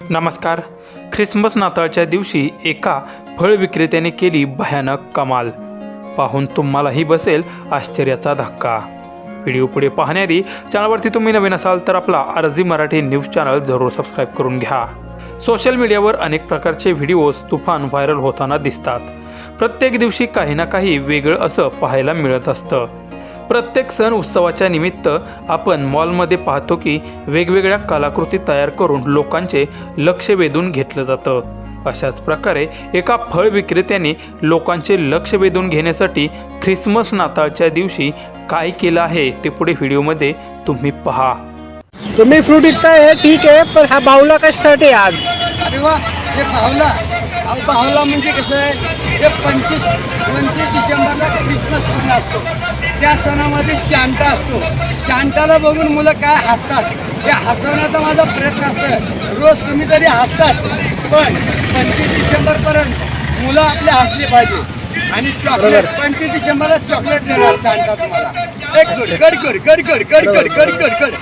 नमस्कार. ख्रिसमस नाताळच्या दिवशी एका फळ विक्रेत्याने केली भयानक कमाल. पाहून तुम्हालाही बसेल आश्चर्याचा धक्का. व्हिडिओ पुढे पाहण्याआधी चॅनलवरती तुम्ही नवीन असाल तर आपला अर्जी मराठी न्यूज चॅनल जरूर सबस्क्राईब करून घ्या. सोशल मीडियावर अनेक प्रकारचे व्हिडिओज तुफान व्हायरल होताना दिसतात. प्रत्येक दिवशी काही ना काही वेगळं असं पाहायला मिळत असतं. प्रत्येक सण उत्सवाच्या निमित्त आपण मॉलमध्ये पाहतो की वेगवेगळ्या कलाकृती तयार करून लोकांचे लक्ष वेधून घेतलं जातं. अशाच प्रकारे एका फळ विक्रेत्याने लोकांचे लक्ष वेधून घेण्यासाठी ख्रिसमस नाताळच्या दिवशी काय केलं आहे ते पुढे व्हिडिओमध्ये तुम्ही पहा. तुम्ही फ्रूट विकताय हे ठीक आहे पण हा बाहुला कशासाठी आहे आज? अरे वा हे पाहुला म्हणजे कसं आहे ते पंचवीस पंचवीस डिसेंबरला ख्रिसमस सण असतो. त्या सणामध्ये शांत असतो. शांताला बघून मुलं काय हसतात त्या हसवण्याचा माझा प्रयत्न असतो रोज तुम्ही तरी हसताच पण पंचवीस डिसेंबरपर्यंत मुलं आपले हसली पाहिजे. आणि चॉकलेट पंचवीस डिसेंबरला चॉकलेट देणार शांता तुम्हाला. एक गुड गड गुड गड गड गड गड गड गड गड